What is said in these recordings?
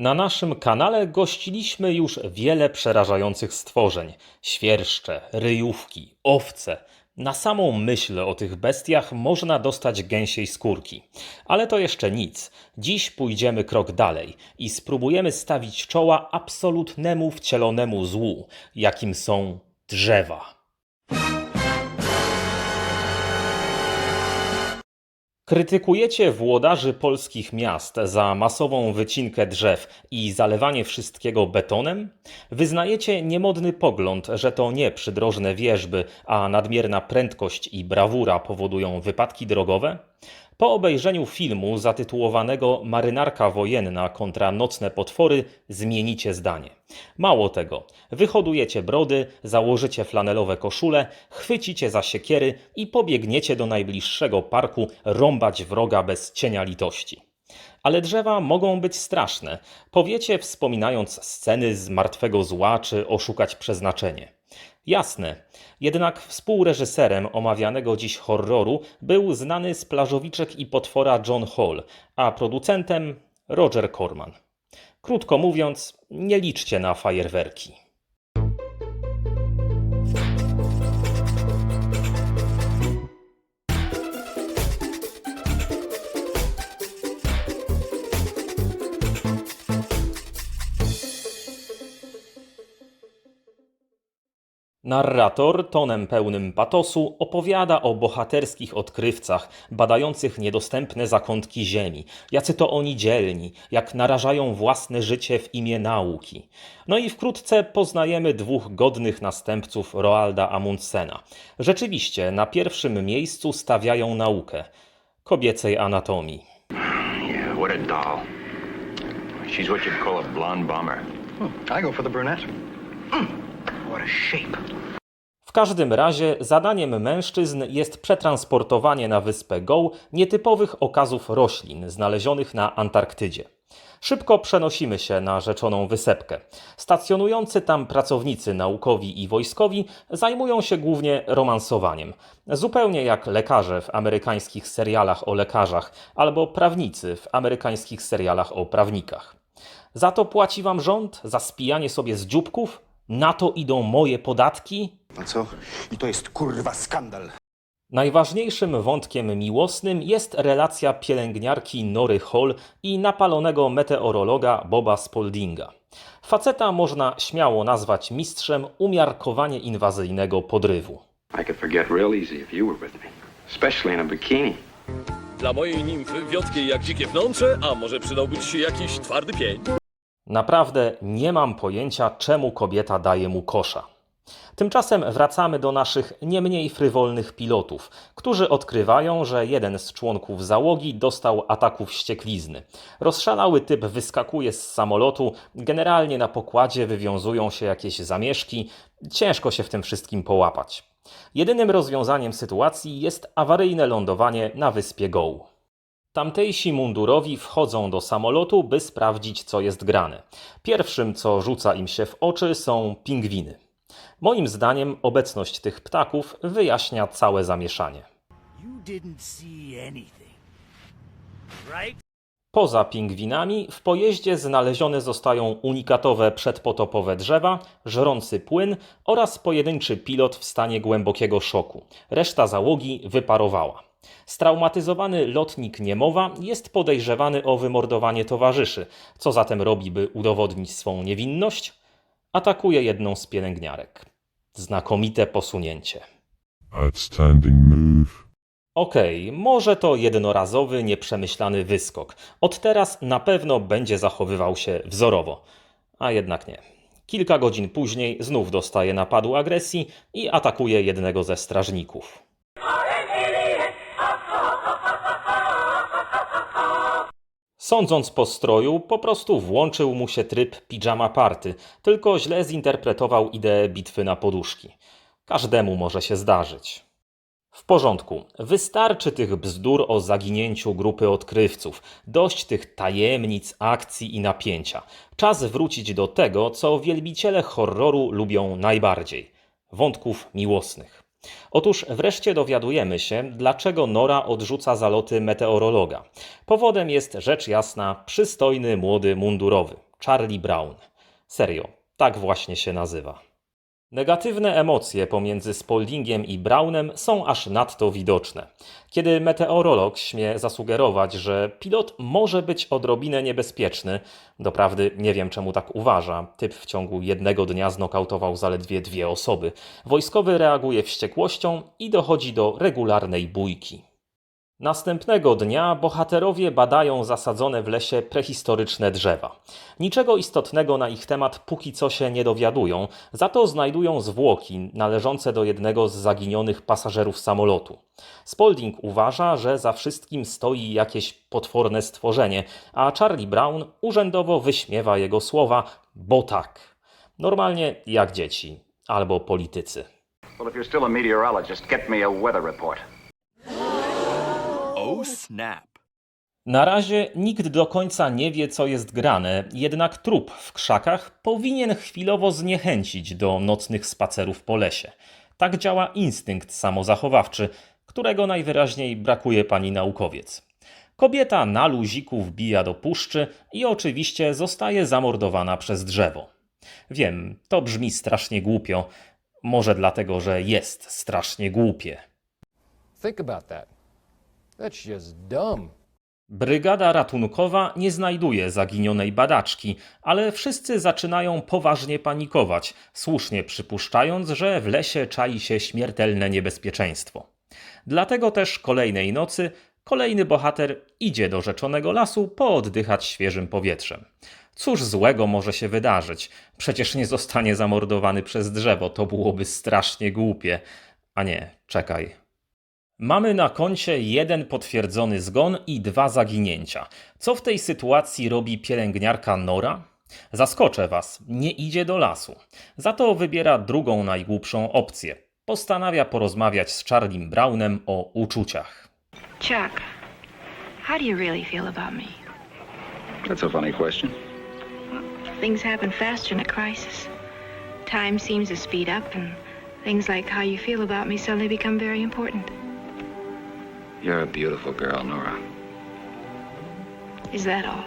Na naszym kanale gościliśmy już wiele przerażających stworzeń: świerszcze, ryjówki, owce. Na samą myśl o tych bestiach można dostać gęsiej skórki. Ale to jeszcze nic. Dziś pójdziemy krok dalej i spróbujemy stawić czoła absolutnemu wcielonemu złu, jakim są drzewa. Krytykujecie włodarzy polskich miast za masową wycinkę drzew i zalewanie wszystkiego betonem? Wyznajecie niemodny pogląd, że to nie przydrożne wieżby, a nadmierna prędkość i brawura powodują wypadki drogowe? Po obejrzeniu filmu zatytułowanego Marynarka wojenna kontra nocne potwory zmienicie zdanie. Mało tego, wyhodujecie brody, założycie flanelowe koszule, chwycicie za siekiery i pobiegniecie do najbliższego parku rąbać wroga bez cienia litości. Ale drzewa mogą być straszne, powiecie wspominając sceny z martwego zła czy oszukać przeznaczenie. Jasne, jednak współreżyserem omawianego dziś horroru był znany z plażowiczek i potwora John Hall, a producentem Roger Corman. Krótko mówiąc, nie liczcie na fajerwerki. Narrator tonem pełnym patosu opowiada o bohaterskich odkrywcach badających niedostępne zakątki ziemi, jacy to oni dzielni, jak narażają własne życie w imię nauki. No i wkrótce poznajemy dwóch godnych następców Roalda Amundsena. Rzeczywiście na pierwszym miejscu stawiają naukę kobiecej anatomii. Yeah, what a doll. She's what you'd call a blonde bomber. I go for the brunette. Mm, what a shape. W każdym razie zadaniem mężczyzn jest przetransportowanie na wyspę Goł nietypowych okazów roślin znalezionych na Antarktydzie. Szybko przenosimy się na rzeczoną wysepkę. Stacjonujący tam pracownicy naukowi i wojskowi zajmują się głównie romansowaniem. Zupełnie jak lekarze w amerykańskich serialach o lekarzach albo prawnicy w amerykańskich serialach o prawnikach. Za to płaci wam rząd? Za spijanie sobie z dzióbków? Na to idą moje podatki? No co? I to jest kurwa skandal. Najważniejszym wątkiem miłosnym jest relacja pielęgniarki Nory Hall i napalonego meteorologa Boba Spaldinga. Faceta można śmiało nazwać mistrzem umiarkowanie inwazyjnego podrywu. Dla mojej nimfy wiotkie jak dzikie wnątrze, a może przydałby ci się jakiś twardy pień? Naprawdę nie mam pojęcia, czemu kobieta daje mu kosza. Tymczasem wracamy do naszych nie mniej frywolnych pilotów, którzy odkrywają, że jeden z członków załogi dostał ataku wścieklizny. Rozszalały typ wyskakuje z samolotu, generalnie na pokładzie wywiązują się jakieś zamieszki, ciężko się w tym wszystkim połapać. Jedynym rozwiązaniem sytuacji jest awaryjne lądowanie na wyspie Goł. Tamtejsi mundurowi wchodzą do samolotu, by sprawdzić, co jest grane. Pierwszym, co rzuca im się w oczy, są pingwiny. Moim zdaniem obecność tych ptaków wyjaśnia całe zamieszanie. Poza pingwinami w pojeździe znalezione zostają unikatowe przedpotopowe drzewa, żrący płyn oraz pojedynczy pilot w stanie głębokiego szoku. Reszta załogi wyparowała. Straumatyzowany lotnik Niemowa jest podejrzewany o wymordowanie towarzyszy. Co zatem robi, by udowodnić swą niewinność? Atakuje jedną z pielęgniarek. Znakomite posunięcie. Outstanding move. Okej, może to jednorazowy, nieprzemyślany wyskok. Od teraz na pewno będzie zachowywał się wzorowo. A jednak nie. Kilka godzin później znów dostaje napadu agresji i atakuje jednego ze strażników. Sądząc po stroju, po prostu włączył mu się tryb pijama party, tylko źle zinterpretował ideę bitwy na poduszki. Każdemu może się zdarzyć. W porządku. Wystarczy tych bzdur o zaginięciu grupy odkrywców. Dość tych tajemnic, akcji i napięcia. Czas wrócić do tego, co wielbiciele horroru lubią najbardziej wątków miłosnych. Otóż wreszcie dowiadujemy się, dlaczego Nora odrzuca zaloty meteorologa. Powodem jest rzecz jasna przystojny młody mundurowy. Charlie Brown. Serio, tak właśnie się nazywa. Negatywne emocje pomiędzy Spauldingiem i Brownem są aż nadto widoczne. Kiedy meteorolog śmie zasugerować, że pilot może być odrobinę niebezpieczny, doprawdy nie wiem czemu tak uważa, typ w ciągu jednego dnia znokautował zaledwie dwie osoby, wojskowy reaguje wściekłością i dochodzi do regularnej bójki. Następnego dnia bohaterowie badają zasadzone w lesie prehistoryczne drzewa. Niczego istotnego na ich temat póki co się nie dowiadują, za to znajdują zwłoki należące do jednego z zaginionych pasażerów samolotu. Spaulding uważa, że za wszystkim stoi jakieś potworne stworzenie, a Charlie Brown urzędowo wyśmiewa jego słowa, bo tak. Normalnie jak dzieci albo politycy. Well, if you're still a meteorologist, get me a weather report. Oh snap. Na razie nikt do końca nie wie, co jest grane, jednak trup w krzakach powinien chwilowo zniechęcić do nocnych spacerów po lesie. Tak działa instynkt samozachowawczy, którego najwyraźniej brakuje pani naukowiec. Kobieta na luziku wbija do puszczy i oczywiście zostaje zamordowana przez drzewo. Wiem, to brzmi strasznie głupio, może dlatego, że jest strasznie głupie. Think about that. That's just dumb. Brygada ratunkowa nie znajduje zaginionej badaczki, ale wszyscy zaczynają poważnie panikować, słusznie przypuszczając, że w lesie czai się śmiertelne niebezpieczeństwo. Dlatego też kolejnej nocy kolejny bohater idzie do rzeczonego lasu pooddychać świeżym powietrzem. Cóż złego może się wydarzyć? Przecież nie zostanie zamordowany przez drzewo, to byłoby strasznie głupie. A nie, czekaj, Mamy na koncie jeden potwierdzony zgon i dwa zaginięcia. Co w tej sytuacji robi pielęgniarka Nora? Zaskoczę Was, nie idzie do lasu. Za to wybiera drugą najgłupszą opcję. Postanawia porozmawiać z Charliem Brownem o uczuciach. Chuck, how do you really feel about me? That's a funny question. Things happen faster in a crisis. Time seems to speed up, and things like how you feel about me suddenly become very important. You're a beautiful girl, Nora. Is that all?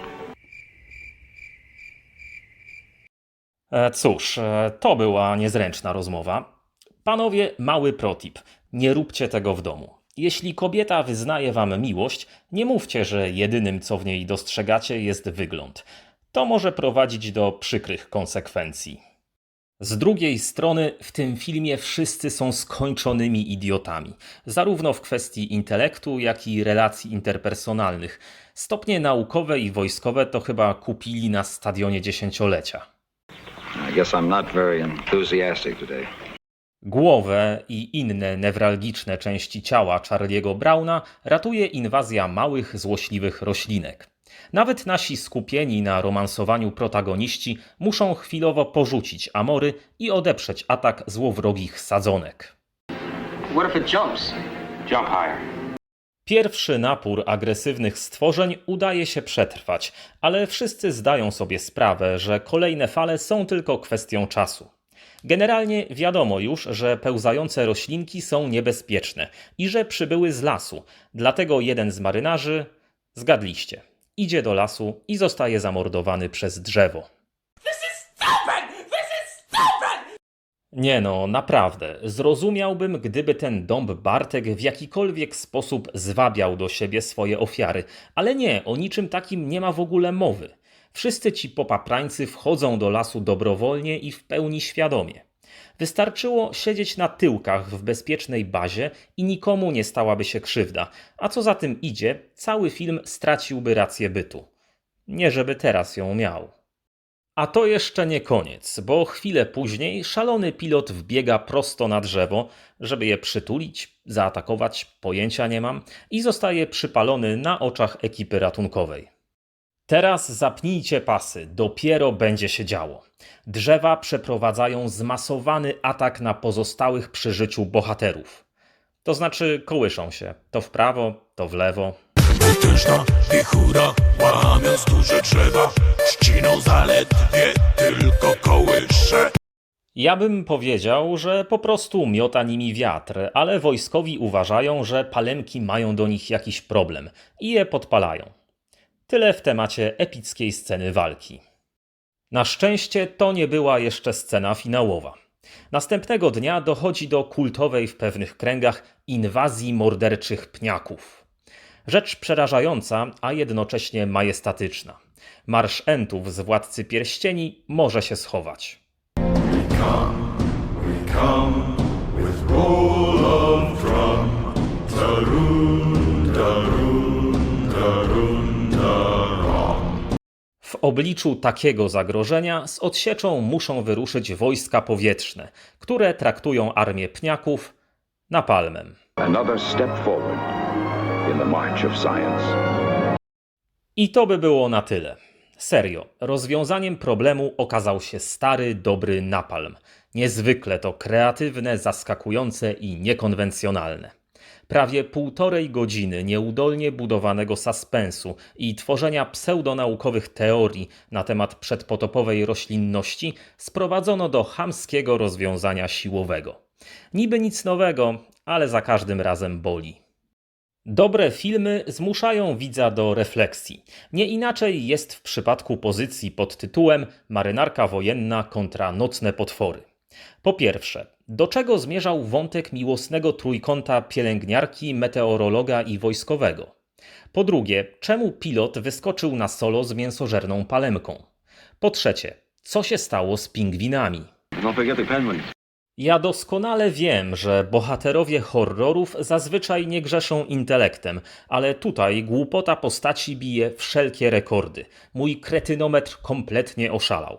E, Cóż, e, to była niezręczna rozmowa. Panowie, mały protip. Nie róbcie tego w domu. Jeśli kobieta wyznaje wam miłość, nie mówcie, że jedynym co w niej dostrzegacie jest wygląd. To może prowadzić do przykrych konsekwencji. Z drugiej strony, w tym filmie wszyscy są skończonymi idiotami, zarówno w kwestii intelektu, jak i relacji interpersonalnych. Stopnie naukowe i wojskowe to chyba kupili na stadionie dziesięciolecia. I guess I'm not very enthusiastic today. Głowę i inne newralgiczne części ciała Charliego Browna ratuje inwazja małych, złośliwych roślinek. Nawet nasi skupieni na romansowaniu protagoniści muszą chwilowo porzucić amory i odeprzeć atak złowrogich sadzonek. Pierwszy napór agresywnych stworzeń udaje się przetrwać, ale wszyscy zdają sobie sprawę, że kolejne fale są tylko kwestią czasu. Generalnie wiadomo już, że pełzające roślinki są niebezpieczne i że przybyły z lasu, dlatego jeden z marynarzy, zgadliście, idzie do lasu i zostaje zamordowany przez drzewo. Nie no, naprawdę. Zrozumiałbym, gdyby ten dąb Bartek w jakikolwiek sposób zwabiał do siebie swoje ofiary, ale nie, o niczym takim nie ma w ogóle mowy. Wszyscy ci popaprańcy wchodzą do lasu dobrowolnie i w pełni świadomie. Wystarczyło siedzieć na tyłkach w bezpiecznej bazie i nikomu nie stałaby się krzywda, a co za tym idzie, cały film straciłby rację bytu. Nie żeby teraz ją miał. A to jeszcze nie koniec, bo chwilę później szalony pilot wbiega prosto na drzewo, żeby je przytulić, zaatakować, pojęcia nie mam, i zostaje przypalony na oczach ekipy ratunkowej. Teraz zapnijcie pasy, dopiero będzie się działo. Drzewa przeprowadzają zmasowany atak na pozostałych przy życiu bohaterów. To znaczy kołyszą się, to w prawo, to w lewo, Potężna wichura, łamiąc duże drzewa, ściną zaledwie tylko kołysze. Ja bym powiedział, że po prostu miota nimi wiatr, ale wojskowi uważają, że palemki mają do nich jakiś problem i je podpalają. Tyle w temacie epickiej sceny walki. Na szczęście to nie była jeszcze scena finałowa. Następnego dnia dochodzi do kultowej w pewnych kręgach inwazji morderczych pniaków. Rzecz przerażająca, a jednocześnie majestatyczna. Marsz Entów z Władcy Pierścieni może się schować. W obliczu takiego zagrożenia z odsieczą muszą wyruszyć wojska powietrzne, które traktują armię pniaków napalmem. Another step forward in the march of science. I to by było na tyle. Serio, rozwiązaniem problemu okazał się stary, dobry napalm. Niezwykle to kreatywne, zaskakujące i niekonwencjonalne. Prawie półtorej godziny nieudolnie budowanego suspensu i tworzenia pseudonaukowych teorii na temat przedpotopowej roślinności sprowadzono do chamskiego rozwiązania siłowego. Niby nic nowego, ale za każdym razem boli. Dobre filmy zmuszają widza do refleksji. Nie inaczej jest w przypadku pozycji pod tytułem Marynarka wojenna kontra nocne potwory. Po pierwsze, do czego zmierzał wątek miłosnego trójkąta pielęgniarki, meteorologa i wojskowego? Po drugie, czemu pilot wyskoczył na solo z mięsożerną palemką? Po trzecie, co się stało z pingwinami? Penguins. Ja doskonale wiem, że bohaterowie horrorów zazwyczaj nie grzeszą intelektem, ale tutaj głupota postaci bije wszelkie rekordy. Mój kretynometr kompletnie oszalał.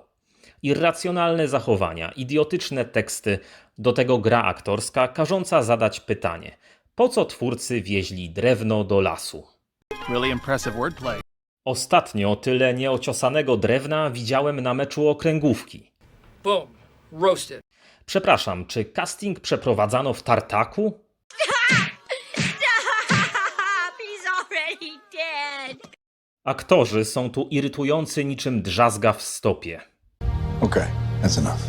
Irracjonalne zachowania, idiotyczne teksty, do tego gra aktorska każąca zadać pytanie: po co twórcy wieźli drewno do lasu? Really impressive wordplay. Ostatnio tyle nieociosanego drewna widziałem na meczu okręgówki. Boom. Roasted. Przepraszam, czy casting przeprowadzano w tartaku? Aktorzy są tu irytujący niczym drzazga w stopie. Okay, that's enough.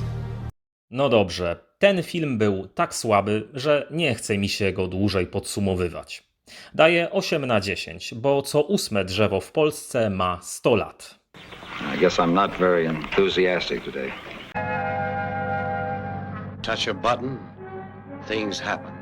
No dobrze, ten film był tak słaby, że nie chce mi się go dłużej podsumowywać. Daję 8 na 10, bo co ósme drzewo w Polsce ma 100 lat. I guess I'm not very enthusiastic today. Touch a button, things happen.